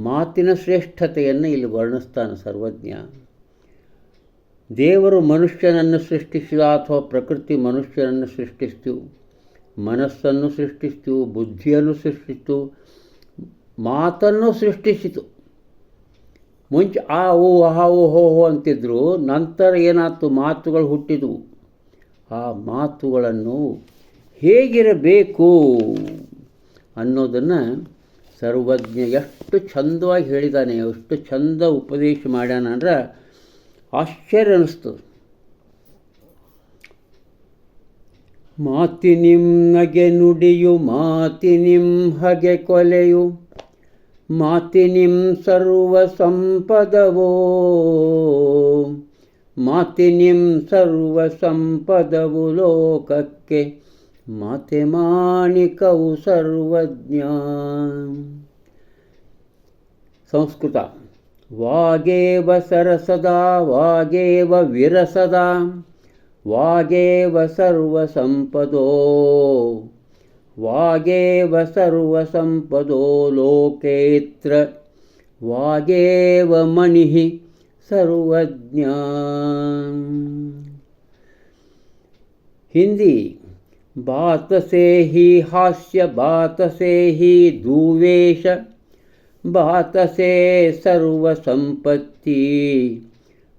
ಮಾತಿನ ಶ್ರೇಷ್ಠತೆಯನ್ನು ಇಲ್ಲಿ ವರ್ಣಿಸ್ತಾನೆ ಸರ್ವಜ್ಞ. ದೇವರು ಮನುಷ್ಯನನ್ನು ಸೃಷ್ಟಿಸಿದ ಅಥವಾ ಪ್ರಕೃತಿ ಮನುಷ್ಯನನ್ನು ಸೃಷ್ಟಿಸ್ತು, ಮನಸ್ಸನ್ನು ಸೃಷ್ಟಿಸ್ತು, ಬುದ್ಧಿಯನ್ನು ಸೃಷ್ಟಿಸ್ತು, ಮಾತನ್ನು ಸೃಷ್ಟಿಸಿತು. ಮುಂಚೆ ಆ ಓ ಹಾ ಓ, ಹೋ ಹೋ ಅಂತಿದ್ರು, ನಂತರ ಏನಾಯ್ತು? ಮಾತುಗಳು ಹುಟ್ಟಿದವು. ಆ ಮಾತುಗಳನ್ನು ಹೇಗಿರಬೇಕು ಅನ್ನೋದನ್ನು ಸರ್ವಜ್ಞ ಎಷ್ಟು ಚಂದವಾಗಿ ಹೇಳಿದ್ದಾನೆ ಎಷ್ಟು ಚಂದ ಉಪದೇಶ ಮಾಡ್ಯಾನ ಅಂದ್ರೆ ಆಶ್ಚರ್ಯ ಅನ್ನಿಸ್ತದೆ ಮಾತಿನಿಮ್ಮಗೆ ನುಡಿಯು ಮಾತಿನಿಂ ಹಗೆ ಕೊಲೆಯು ಮಾತಿನಿಂ ಸರ್ವ ಸಂಪದವೋ ಮಾತಿನಿಂ ಸರ್ವ ಸಂಪದವು ಲೋಕಕ್ಕೆ ಮಾತೆ ಮಾಣಿಕವು ಸರ್ವಜ್ಞ. ಸಂಸ್ಕೃತ. ವಾಗೇವ ಸರಸದಾ, ವಾಗೇವ ವಿರಸದಾ, ವಾಗೇವ ಸರ್ವಸಂಪದೋ ವಾಗೇವ ಸರ್ವಸಂಪದೋ ಲೋಕೇತ್ರ. ವಾಗೇವ ಮಣಿ ಸರ್ವಜ್ಞ. ಹಿಂದಿ. बात से ही हास्य बात से ही दुवेश बात से सर्व संपत्ति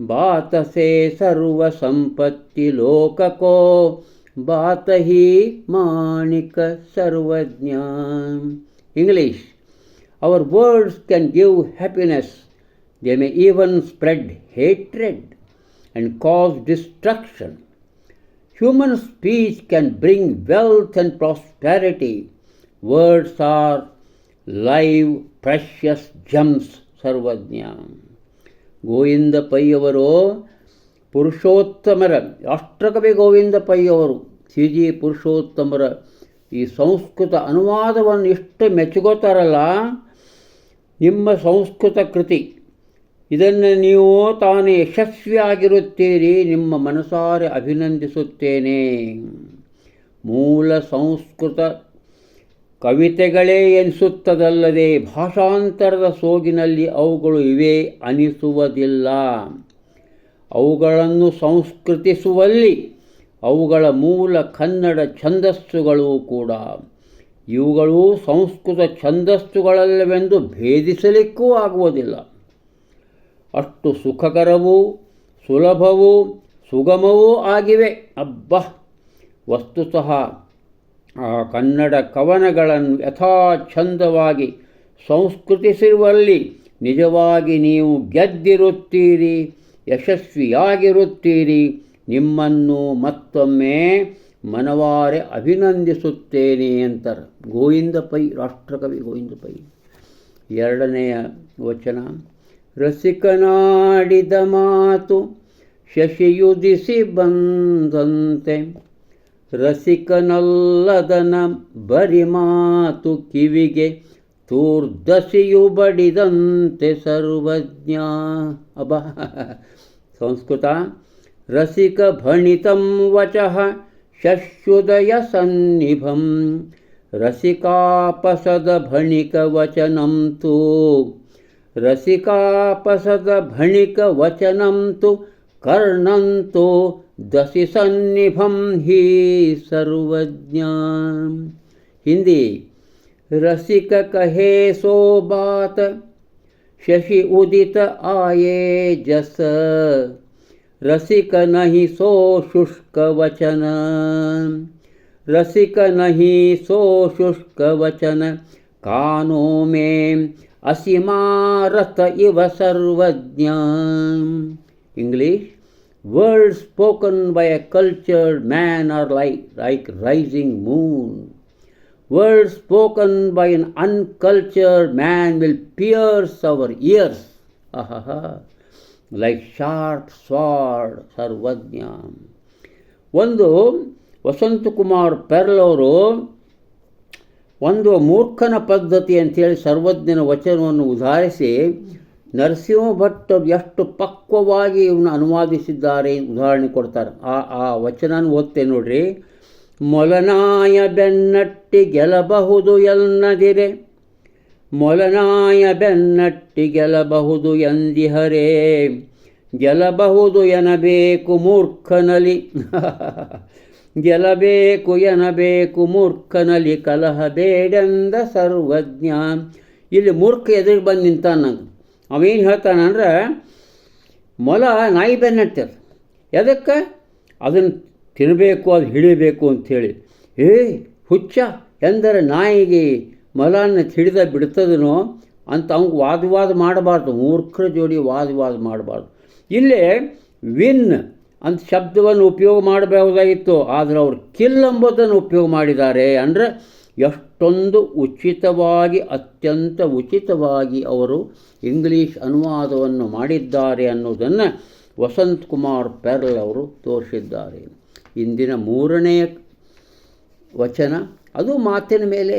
बात से सर्व संपत्ति लोक को बात ही माणिक सर्वज्ञान। English our words can give happiness they may even spread hatred and cause destruction Human speech can bring wealth and prosperity. Words are live, precious gems, Sarvajna Govinda ಪೈಯವರು ಪುರುಷೋತ್ತಮರ ರಾಷ್ಟ್ರಕವಿ ಗೋವಿಂದ ಪೈಯವರು ಸಿ ಜಿ ಪುರುಷೋತ್ತಮರ ಈ ಸಂಸ್ಕೃತ ಅನುವಾದವನ್ನು ಎಷ್ಟು ಮೆಚ್ಚುಗೋತಾರಲ್ಲ ನಿಮ್ಮ ಸಂಸ್ಕೃತ ಕೃತಿ ಇದನ್ನು ನೀವು ತಾನು ಯಶಸ್ವಿಯಾಗಿರುತ್ತೀರಿ ನಿಮ್ಮ ಮನಸಾರೆ ಅಭಿನಂದಿಸುತ್ತೇನೆ. ಮೂಲ ಸಂಸ್ಕೃತ ಕವಿತೆಗಳೇ ಎನಿಸುತ್ತದಲ್ಲದೆ ಭಾಷಾಂತರದ ಸೋಗಿನಲ್ಲಿ ಅವುಗಳು ಇವೆ ಅನಿಸುವುದಿಲ್ಲ. ಅವುಗಳನ್ನು ಸಂಸ್ಕೃತಿಸುವಲ್ಲಿ ಅವುಗಳ ಮೂಲ ಕನ್ನಡ ಛಂದಸ್ಸುಗಳು ಕೂಡ. ಇವುಗಳು ಸಂಸ್ಕೃತ ಛಂದಸ್ಸುಗಳಲ್ಲವೆಂದು ಭೇದಿಸಲಿಕ್ಕೂ ಆಗುವುದಿಲ್ಲ. ಅಷ್ಟು ಸುಖಕರವೂ ಸುಲಭವೂ ಸುಗಮವೂ ಆಗಿವೆ. ಅಬ್ಬ! ವಸ್ತುತಃ ಆ ಕನ್ನಡ ಕವನಗಳನ್ನು ಯಥಾಛಂದವಾಗಿ ಸಂಸ್ಕೃತಿಸಿರುವಲ್ಲಿ ನಿಜವಾಗಿ ನೀವು ಗೆದ್ದಿರುತ್ತೀರಿ, ಯಶಸ್ವಿಯಾಗಿರುತ್ತೀರಿ. ನಿಮ್ಮನ್ನು ಮತ್ತೊಮ್ಮೆ ಮನವಾರೆ ಅಭಿನಂದಿಸುತ್ತೇನೆ ಅಂತಾರೆ. ಗೋವಿಂದ ಪೈ ರಾಷ್ಟ್ರಕವಿ ಗೋವಿಂದ ಪೈ ಎರಡನೆಯ ವಚನ. ರಸಿಕನಾಡಿದ ಮಾತು ಶಶಿಯುದಿಸಿ ಬಂದಂತೆ. ರಸಿಕನಲ್ಲದನ ಬರಿ ಮಾತು ಕಿವಿಗೆ ತೂರ್ದಸಿಯು ಬಡಿದಂತೆ ಸರ್ವಜ್ಞ. ಅಬ ಸಂಸ್ಕೃತ. ರಸಿಕ ಭಣಿತಂ ವಚಃ ಶಶ್ಯುದಯ ಸನ್ನಿಭಂ. ರಸಿಕಾಪಸದ ಭಣಿಕ ವಚನಂ रसिकापसदभणिकवचनं तु कर्णन्तो दशि सन्निभम ही सर्वज्ञा हिंदी रसिक कहे सो बात, शशि उदित आए जस। रसिक नहीं सो शुष्क वचन रसिक नहीं सो शुष्क वचन कानो में ಅಸಿಮಾರತ ಇವ ಸರ್ವಜ್ಞ English words spoken by a cultured man are like, like rising moon. Words spoken by an uncultured man will pierce our ears. Ahaha. Like sharp sword, ಸರ್ವಜ್ಞ ಒಂದು ವಸಂತಕುಮಾರ್ ಪೆರ್ಲ್ ಅವರು ಒಂದು ಮೂರ್ಖನ ಪದ್ಧತಿ ಅಂತೇಳಿ ಸರ್ವಜ್ಞನ ವಚನವನ್ನು ಉದಾಹರಿಸಿ, ನರಸಿಂಹ ಭಟ್ ಎಷ್ಟು ಪಕ್ವವಾಗಿ ಇವನು ಅನುವಾದಿಸಿದ್ದಾರೆ ಉದಾಹರಣೆ ಕೊಡ್ತಾರೆ. ಆ ಆ ವಚನ ಓದ್ತೆ ನೋಡ್ರಿ. ಮೊಲನಾಯ ಬೆನ್ನಟ್ಟಿ ಗೆಲ್ಲಬಹುದು ಎನ್ನದಿರೆ. ಮೊಲನಾಯ ಬೆನ್ನಟ್ಟಿ ಗೆಲ್ಲಬಹುದು ಎಂದಿಹರೇ. ಗೆಲ್ಲಬಹುದು ಎನಬೇಕು ಮೂರ್ಖನಲಿ ಗೆಲ್ಲಬೇಕು ಎನಬೇಕು, ಮೂರ್ಖನಲ್ಲಿ ಕಲಹ ಬೇಡೆಂದ ಸರ್ವಜ್ಞ ಇಲ್ಲಿ ಮೂರ್ಖ ಎದುರು ಬಂದು ನಿಂತಾನ ನಂಗೆ. ಅವೇನು ಹೇಳ್ತಾನಂದ್ರೆ ಮೊಲ ನಾಯಿ ಬೆನ್ನಟ್ಟದ. ಎದಕ್ಕೆ? ಅದನ್ನು ತಿನ್ನಬೇಕು ಅದು ಹಿಡಿಬೇಕು ಅಂಥೇಳಿ ಏ, ಹುಚ್ಚ, ಎಂದರೆ ನಾಯಿಗೆ ಮೊಲನ್ನು ಹಿಡಿದ ಬಿಡ್ತದನೋ, ಅಂತ ಅವ್ಗೆ ವಾದವಾದ ಮಾಡಬಾರ್ದು. ಮೂರ್ಖರ ಜೋಡಿ ವಾದವಾದ ಮಾಡಬಾರ್ದು. ಇಲ್ಲೇ ವಿನ್ ಅಂತ ಶಬ್ದವನ್ನು ಉಪಯೋಗ ಮಾಡಬಹುದಾಗಿತ್ತು. ಆದರೆ ಅವರು ಕಿಲ್ ಎಂಬುದನ್ನು ಉಪಯೋಗ ಮಾಡಿದ್ದಾರೆ ಅಂದರೆ ಎಷ್ಟೊಂದು ಉಚಿತವಾಗಿ, ಅತ್ಯಂತ ಉಚಿತವಾಗಿ ಅವರು ಇಂಗ್ಲೀಷ್ ಅನುವಾದವನ್ನು ಮಾಡಿದ್ದಾರೆ ಅನ್ನೋದನ್ನು ವಸಂತ್ ಕುಮಾರ್ ಪೆರ್ಲ್ ಅವರು ತೋರಿಸಿದ್ದಾರೆ. ಇಂದಿನ ಮೂರನೆಯ ವಚನ, ಅದು ಮಾತಿನ ಮೇಲೆ,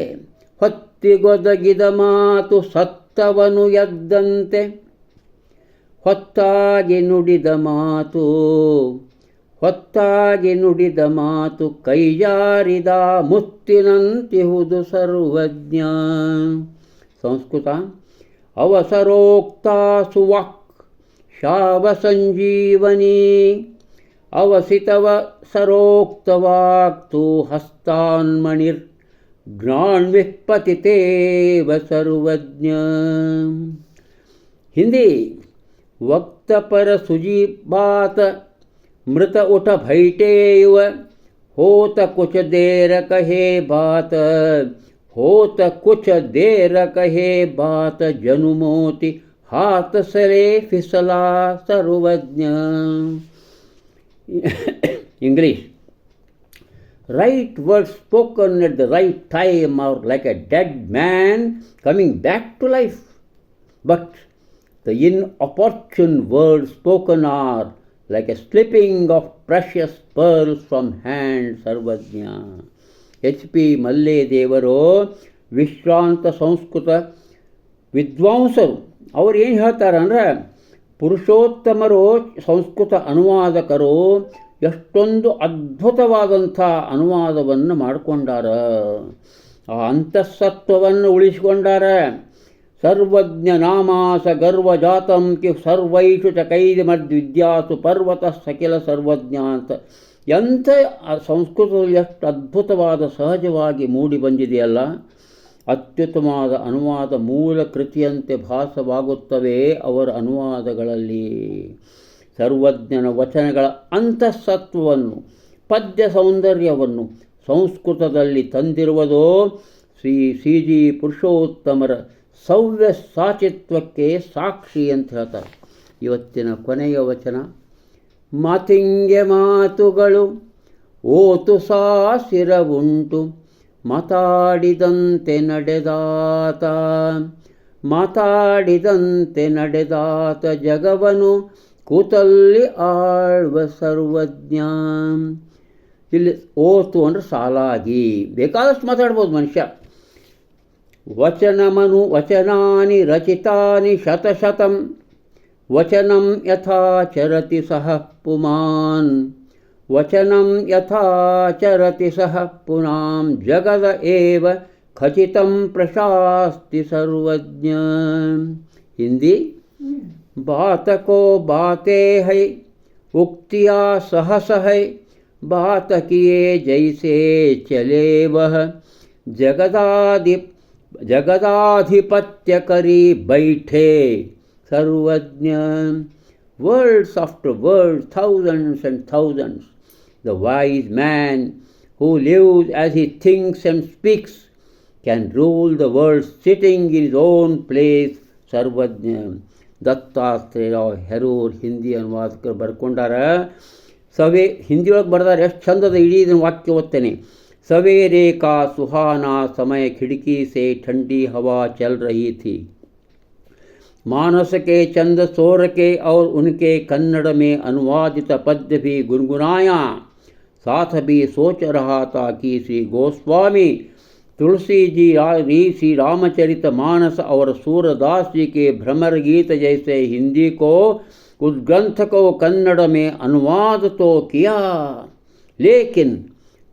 ಹೊತ್ತಿಗೊದಗಿದ ಮಾತು ಸತ್ತವನು ಎದ್ದಂತೆ ಹೊತ್ತಾಗಿ ನುಡಿದ ಮಾತು, ಹೊತ್ತಾಗಿ ನುಡಿದ ಮಾತು ಕೈಯಾರಿದ ಮುತ್ತಿನಂತಿಹುದು ಸರ್ವಜ್ಞ. ಸಂಸ್ಕೃತ, ಅವಸರೋಕ್ತ ಸುವಕ್, ಶಾವ ಸಂಜೀವನಿ, ಅವಸಿತವ ಸರೋಕ್ತವಾಕ್ತು ಹಸ್ತಾನ್ಮಣಿರ್ ಜ್ಞಾನ್ವಿಃಪತಿತೇವ ಸರ್ವಜ್ಞ. ಹಿಂದಿ वक्त पर सुजी बात मृत उठ भैटे होत कुछ देर कहे बात, होत कुछ देर कहे बात, जनु हाथ सरे फिसला Sarvajna. English right word spoken at the right time और like a dead man coming back to life but The inopportune words spoken are like a slipping of precious pearls from hand Sarvajna H P Malledevaru ವಿಶ್ರಾಂತ ಸಂಸ್ಕೃತ ವಿದ್ವಾಂಸರು ಅವ್ರು ಏನು ಹೇಳ್ತಾರೆ ಅಂದರೆ, ಪುರುಷೋತ್ತಮರು ಸಂಸ್ಕೃತ ಅನುವಾದಕರು ಎಷ್ಟೊಂದು ಅದ್ಭುತವಾದಂಥ ಅನುವಾದವನ್ನು ಮಾಡಿಕೊಂಡಾರ. ಆ ಅಂತಃಸತ್ವವನ್ನು ಉಳಿಸಿಕೊಂಡಾರ. ಜಾತಂ ಕಿ ಸರ್ವೈಷು ಚ ಕೈದಿ ಮದ್ವಿದ್ಯಾಸು ಪರ್ವತ ಸಕಿಲ ಸರ್ವಜ್ಞ ಅಂತ. ಎಂಥ ಸಂಸ್ಕೃತದಲ್ಲಿ ಎಷ್ಟು ಅದ್ಭುತವಾದ ಸಹಜವಾಗಿ ಮೂಡಿ ಬಂದಿದೆಯಲ್ಲ. ಅತ್ಯುತ್ತಮವಾದ ಅನುವಾದ ಮೂಲ ಕೃತಿಯಂತೆ ಭಾಸವಾಗುತ್ತವೆ ಅವರ ಅನುವಾದಗಳಲ್ಲಿ. ಸರ್ವಜ್ಞನ ವಚನಗಳ ಅಂತಃಸತ್ವವನ್ನು, ಪದ್ಯ ಸೌಂದರ್ಯವನ್ನು ಸಂಸ್ಕೃತದಲ್ಲಿ ತಂದಿರುವುದೋ ಶ್ರೀ ಸಿ ಜಿ ಪುರುಷೋತ್ತಮರ ಸವ್ಯ ಸಾಚಿತ್ವಕ್ಕೆ ಸಾಕ್ಷಿ ಅಂತ ಹೇಳ್ತಾರೆ. ಇವತ್ತಿನ ಕೊನೆಯ ವಚನ, ಮತಿಂಗೆ ಮಾತುಗಳು ಓತು ಸಾಸಿರವುಂಟು, ಮಾತಾಡಿದಂತೆ ನಡೆದಾತ ಮಾತಾಡಿದಂತೆ ನಡೆದಾತ ಜಗವನು ಕೂತಲ್ಲಿ ಆಳ್ವ ಸರ್ವಜ್ಞ. ಇಲ್ಲಿ ಓತು ಅಂದರೆ ಸಾಲಾಗಿ, ಬೇಕಾದಷ್ಟು ಮಾತಾಡ್ಬೋದು ಮನುಷ್ಯ. वचनमनु वचनानि रचितानि शतशतं। वचनं यथा चरति सः पुमान्। वचनं यथा चरति सः पुनां। जगद एव खचितं प्रशास्ति सर्वज्ञ। हिंदी? बाते है, उक्तिया सहस है। बात किए जैसे चले वह। जगदादि जगदाधिपत्य करी बैठे सर्वज्ञ worlds after worlds thousands and thousands the wise man who lives as he thinks and speaks can rule the world sitting in his own place ಸರ್ವಜ್ಞ ದತ್ತಾತ್ರೇಯ ಹೆರೂರ್ ಹಿಂದಿ ಅನುವಾದಕರು ಬರ್ಕೊಂಡಾರ ಸವೇ ಹಿಂದಿಯೊಳಗೆ ಬರ್ದಾರೆ ಎಷ್ಟು ಚಂದದ ಇಡೀ ಇದನ್ನು ವಾಕ್ಯ ಓದ್ತೇನೆ सवेरे का सुहाना समय खिड़की से ठंडी हवा चल रही थी। मानस के चंद सोर के और उनके कन्नड़ में अनुवादित पद्य भी गुनगुनाया। साथ भी सोच रहा था कि श्री गोस्वामी तुलसी जी री, श्री रामचरित मानस और सूरदास जी के भ्रमर गीत जैसे हिंदी को उस ग्रंथ को कन्नड़ में अनुवाद तो किया। लेकिन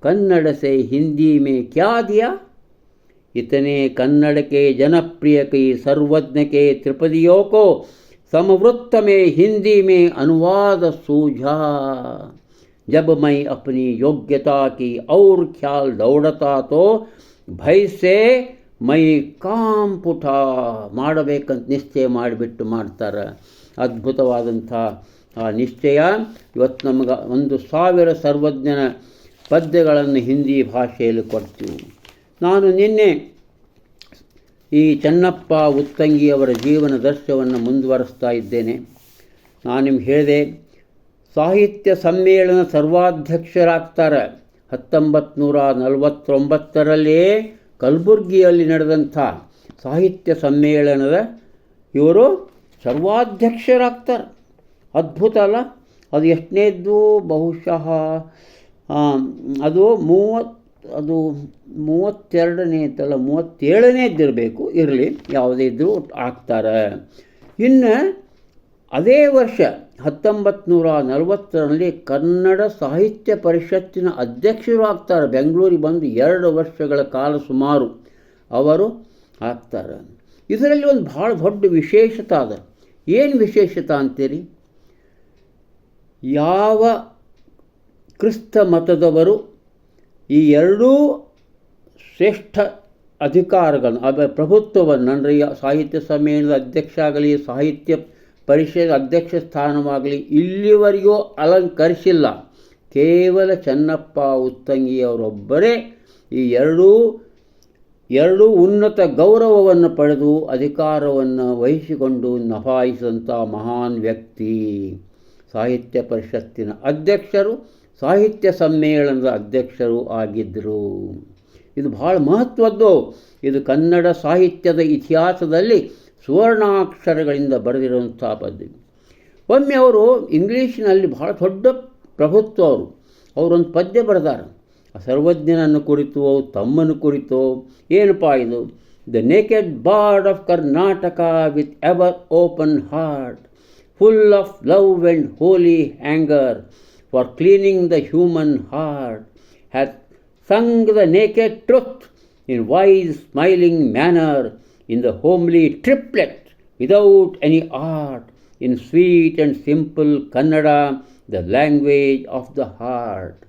कन्नड़ से हिंदी में क्या दिया इतने कन्नड़ के जनप्रिय की सर्वज्ञ के त्रिपदियों को समवृत्त में हिंदी में अनुवाद सूझा जब मैं अपनी योग्यता की और ख्याल दौड़ता तो ಭಯ ಸೇ ಮೈ ಕಾಂಪುಟ ಮಾಡಬೇಕಂತ ನಿಶ್ಚಯ ಮಾಡಿಬಿಟ್ಟು ಮಾಡ್ತಾರೆ ಅದ್ಭುತವಾದಂಥ ಆ ನಿಶ್ಚಯ ಇವತ್ತು ನಮಗೆ ಒಂದು ಸಾವಿರ ಸರ್ವಜ್ಞನ ಪದ್ಯಗಳನ್ನು ಹಿಂದಿ ಭಾಷೆಯಲ್ಲಿ ಕೊಡ್ತೀವಿ. ನಾನು ನಿನ್ನೆ ಈ ಚೆನ್ನಪ್ಪ ಉತ್ತಂಗಿಯವರ ಜೀವನ ದರ್ಶವನ್ನು ಮುಂದುವರಿಸ್ತಾ ಇದ್ದೇನೆ. ನಾನು ನಿಮ್ಗೆ ಹೇಳಿದೆ, ಸಾಹಿತ್ಯ ಸಮ್ಮೇಳನ ಸರ್ವಾಧ್ಯಕ್ಷರಾಗ್ತಾರೆ. ಹತ್ತೊಂಬತ್ತು ನೂರ ನಲವತ್ತೊಂಬತ್ತರಲ್ಲೇ ಕಲಬುರ್ಗಿಯಲ್ಲಿ ನಡೆದಂಥ ಸಾಹಿತ್ಯ ಸಮ್ಮೇಳನದ ಇವರು ಸರ್ವಾಧ್ಯಕ್ಷರಾಗ್ತಾರೆ. ಅದ್ಭುತ ಅಲ್ಲ? ಅದು ಎಷ್ಟನೇದ್ದು ಬಹುಶಃ ಅದು ಮೂವತ್ತು ಅದು ಮೂವತ್ತೆರಡನೇ ಇತ್ತಲ್ಲ ಮೂವತ್ತೇಳನೇದ್ದಿರಬೇಕು ಇರಲಿ, ಯಾವುದೇ ಇದ್ದರೂ ಹಾಕ್ತಾರೆ ಇನ್ನು ಅದೇ ವರ್ಷ ಹತ್ತೊಂಬತ್ತು ನೂರ ನಲವತ್ತರಲ್ಲಿ ಕನ್ನಡ ಸಾಹಿತ್ಯ ಪರಿಷತ್ತಿನ ಅಧ್ಯಕ್ಷರು ಆಗ್ತಾರೆ. ಬೆಂಗಳೂರಿಗೆ ಬಂದು ಎರಡು ವರ್ಷಗಳ ಕಾಲ ಸುಮಾರು ಅವರು ಆಗ್ತಾರೆ. ಇದರಲ್ಲಿ ಒಂದು ಭಾಳ ದೊಡ್ಡ ವಿಶೇಷತೆ ಅದ. ಏನು ವಿಶೇಷತೆ ಅಂತೀರಿ? ಯಾವ ಕ್ರಿಸ್ತ ಮತದವರು ಈ ಎರಡೂ ಶ್ರೇಷ್ಠ ಅಧಿಕಾರಗಳನ್ನು ಅದರ ಪ್ರಭುತ್ವವನ್ನು ಅಂದರೆ ಸಾಹಿತ್ಯ ಸಮ್ಮೇಳನದ ಅಧ್ಯಕ್ಷ ಆಗಲಿ ಸಾಹಿತ್ಯ ಪರಿಷತ್ ಅಧ್ಯಕ್ಷ ಸ್ಥಾನವಾಗಲಿ ಇಲ್ಲಿವರೆಗೂ ಅಲಂಕರಿಸಿಲ್ಲ. ಕೇವಲ ಚೆನ್ನಪ್ಪ ಉತ್ತಂಗಿಯವರೊಬ್ಬರೇ ಈ ಎರಡೂ ಎರಡೂ ಉನ್ನತ ಗೌರವವನ್ನು ಪಡೆದು ಅಧಿಕಾರವನ್ನು ವಹಿಸಿಕೊಂಡು ನಭಾಯಿಸಿದಂಥ ಮಹಾನ್ ವ್ಯಕ್ತಿ. ಸಾಹಿತ್ಯ ಪರಿಷತ್ತಿನ ಅಧ್ಯಕ್ಷರು ಸಾಹಿತ್ಯ ಸಮ್ಮೇಳನದ ಅಧ್ಯಕ್ಷರು ಆಗಿದ್ದರು. ಇದು ಭಾಳ ಮಹತ್ವದ್ದು. ಇದು ಕನ್ನಡ ಸಾಹಿತ್ಯದ ಇತಿಹಾಸದಲ್ಲಿ ಸುವರ್ಣಾಕ್ಷರಗಳಿಂದ ಬರೆದಿರುವಂಥ ಪದ್ಯ. ಒಮ್ಮೆ ಅವರು ಇಂಗ್ಲೀಷಿನಲ್ಲಿ ಭಾಳ ದೊಡ್ಡ ಪ್ರಭುತ್ವ ಅವರು. ಅವರೊಂದು ಪದ್ಯ ಬರೆದಾರೆ. ಸರ್ವಜ್ಞನನ್ನು ಕುರಿತು ತಮ್ಮನ್ನು ಕುರಿತು, ಏನಪ್ಪ ಇದು? The naked bard of Karnataka with ever open heart, full of love and holy hunger for cleaning the human heart has sung the naked truth in wise smiling manner in the homely triplet without any art, in sweet and simple Kannada, the language of the heart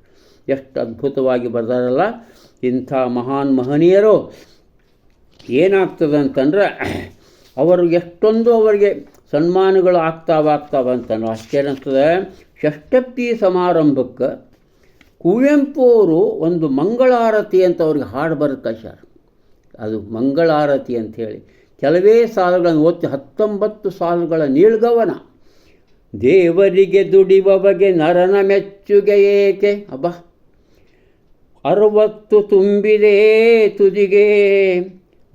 ಎಷ್ಟು ಅದ್ಭುತವಾಗಿ ಬರ್ದಾರಲ್ಲ ಇಂಥ ಮಹಾನ್ ಮಹನೀಯರು. ಏನಾಗ್ತದೆ ಅಂತಂದ್ರೆ ಅವರು ಎಷ್ಟೊಂದು ಅವರಿಗೆ ಸನ್ಮಾನಗಳು ಆಗ್ತಾವ ಆಗ್ತಾವ ಅಂತಂದ್ರೆ ಷಷ್ಟಪ್ತಿ ಸಮಾರಂಭಕ್ಕೆ ಕುವೆಂಪು ಅವರು ಒಂದು ಮಂಗಳಾರತಿ ಅಂತ ಅವ್ರಿಗೆ ಹಾಡು ಬರುತ್ತೆ ಸರ್ ಅದು ಮಂಗಳಾರತಿ ಅಂಥೇಳಿ. ಕೆಲವೇ ಸಾಲುಗಳನ್ನು ಓದ್ತಿ ಹತ್ತೊಂಬತ್ತು ಸಾಲುಗಳ ನೀಳ್ಗವನ. ದೇವರಿಗೆ ದುಡಿಯುವವಗೆ ನರನ ಮೆಚ್ಚುಗೆ ಏಕೆ? ಅಬ್ಬ. ಅರವತ್ತು ತುಂಬಿದೆ ತುದಿಗೆ.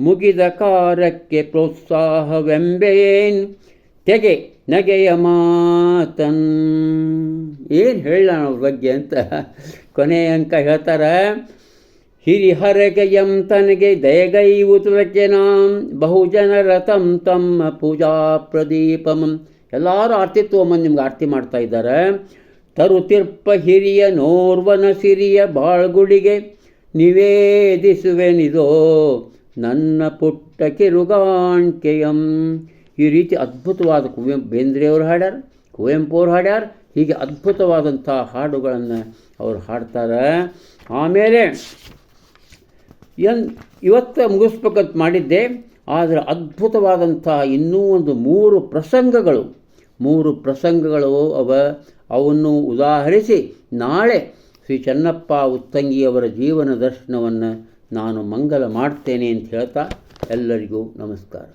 ಮುಗಿದ ಕಾರ್ಯಕ್ಕೆ ಪ್ರೋತ್ಸಾಹವೆಂಬೆಯೇನು? ತೆಗೆ. ನಗೆಯ ಮಾತನ್ ಏನು ಹೇಳೋಣ ಅವ್ರ ಬಗ್ಗೆ ಅಂತ ಕೊನೆಯ ಅಂಕ ಹೇಳ್ತಾರೆ, ಹಿರಿಹರಗೆಯಂ ತನಗೆ ದಯಗೈವುತುಲಕ್ಕೆ ನಾಂ ಬಹುಜನರ ತಂ ತಮ್ಮ ಪೂಜಾ ಪ್ರದೀಪಂ. ಎಲ್ಲರೂ ಆರತಿ ತೊಗೊಂಬಂದು ನಿಮ್ಗೆ ಆರತಿ ಮಾಡ್ತಾ ಇದ್ದಾರೆ. ತರುತಿರ್ಪ ಹಿರಿಯ ನೋರ್ವನ ಸಿರಿಯ ಬಾಳ್ಗುಡಿಗೆ, ನಿವೇದಿಸುವೆನಿದೋ ನನ್ನ ಪುಟ್ಟ ಕಿರುಗಾಣ್ಕೆಯಂ. ಈ ರೀತಿ ಅದ್ಭುತವಾದ ಕುವೆಂಪು ಬೇಂದ್ರೆಯವರು ಹಾಡ್ಯಾರ ಕುವೆಂಪು ಅವ್ರು ಹಾಡ್ಯಾರ, ಹೀಗೆ ಅದ್ಭುತವಾದಂಥ ಹಾಡುಗಳನ್ನು ಅವರು ಹಾಡ್ತಾರೆ. ಆಮೇಲೆ ಎನ್ ಇವತ್ತು ಮುಗಿಸ್ಬೇಕಂತ ಮಾಡಿದ್ದೆ, ಆದರೆ ಅದ್ಭುತವಾದಂಥ ಇನ್ನೂ ಒಂದು ಮೂರು ಪ್ರಸಂಗಗಳು ಮೂರು ಪ್ರಸಂಗಗಳು ಅವ. ಅವನ್ನು ಉದಾಹರಿಸಿ, ನಾಳೆ ಶ್ರೀ ಚೆನ್ನಪ್ಪ ಉತ್ತಂಗಿಯವರ ಜೀವನ ದರ್ಶನವನ್ನು ನಾನು ಮಂಗಲ ಮಾಡ್ತೇನೆ ಅಂತ ಹೇಳ್ತಾ ಎಲ್ಲರಿಗೂ ನಮಸ್ಕಾರ.